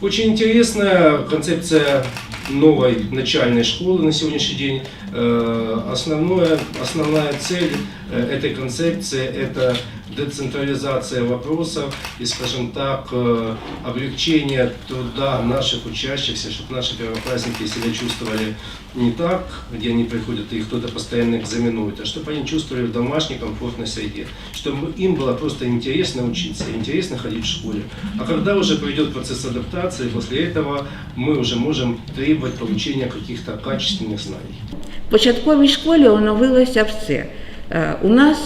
Очень интересная концепция новой начальной школы на сегодняшний день. Э, Основное, основная цель э, этой концепции – это децентрализация вопросов и, скажем так, э, облегчение труда наших учащихся, чтобы наши первоклассники себя чувствовали не так, где они приходят и кто-то постоянно экзаменует, а чтобы они чувствовали в домашней комфортной среде, чтобы им было просто интересно учиться, интересно ходить в школе. А когда уже пройдет процесс адаптации, после этого мы уже можем требовать получения каких-то качественных знаний. В початковій школі оновилося все. Е, У нас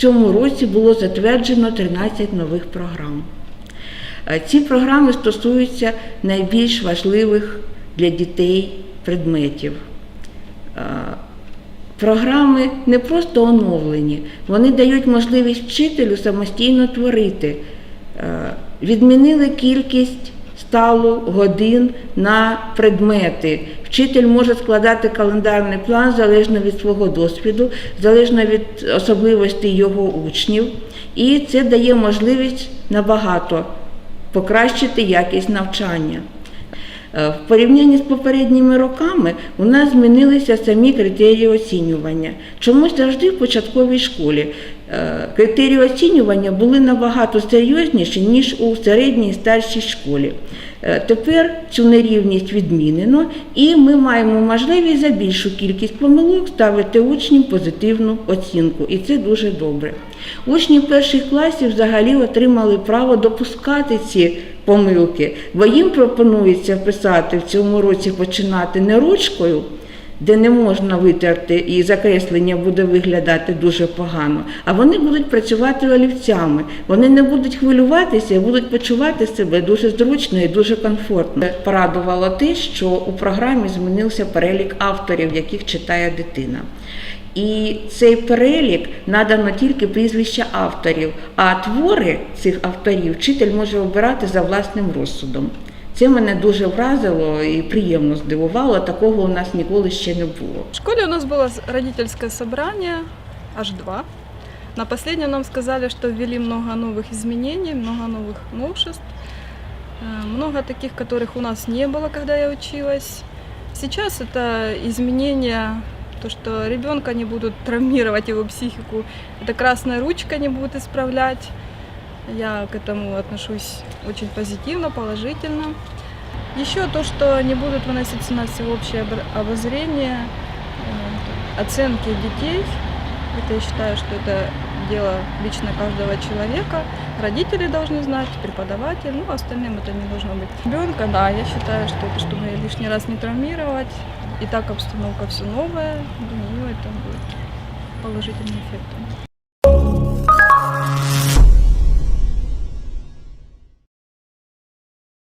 цьому році було затверджено 13 нових програм. Е, Ці програми стосуються найбільш важливих для дітей предметів. Е, Програми не просто оновлені, вони дають можливість вчителю самостійно творити. Е, Відмінили кількість сталу годин на предмети. Вчитель може складати календарний план залежно від свого досвіду, залежно від особливостей його учнів, і це дає можливість набагато покращити якість навчання. Е, В порівнянні з попередніми роками у нас змінилися самі критерії оцінювання. Чомусь завжди в початковій школі е, критерії оцінювання були набагато серйозніші, ніж у середній і старшій школі. Е, Тепер цю нерівність відмінено, і ми маємо можливість за більшу кількість помилок ставити учням позитивну оцінку, і це дуже добре. Учні перших класів взагалі отримали право допускати ці помилки, бо їм пропонується писати в цьому році починати не ручкою, де не можна витерти і закреслення буде виглядати дуже погано, а вони будуть працювати олівцями. Вони не будуть хвилюватися, будуть почувати себе дуже зручно і дуже комфортно. Порадувало те, що у програмі змінився перелік авторів, яких читає дитина. І цей перелік надано тільки прізвища авторів, а твори цих авторів вчитель може обирати за власним розсудом. Це мене дуже вразило і приємно здивувало. Такого у нас ніколи ще не було. В школе у нас было с- родительское собрание, аж два. На последнем нам сказали, что ввели много новых изменений, много новых новшеств, э, много таких, которых у нас не было, когда я училась. Сейчас это изменения, то, что ребенка не будут травмировать его психику, это красная ручка не будут исправлять. Я к этому отношусь очень позитивно, положительно. Еще то, что не будут выноситься на всеобщее обозрение э, оценки детей. Это я считаю, что это дело лично каждого человека. Родители должны знать, преподаватель, ну, остальным это не должно быть. Ребенка, да, я считаю, что это, чтобы лишний раз не травмировать. И так обстановка все новая, думаю, это будет положительным эффектом.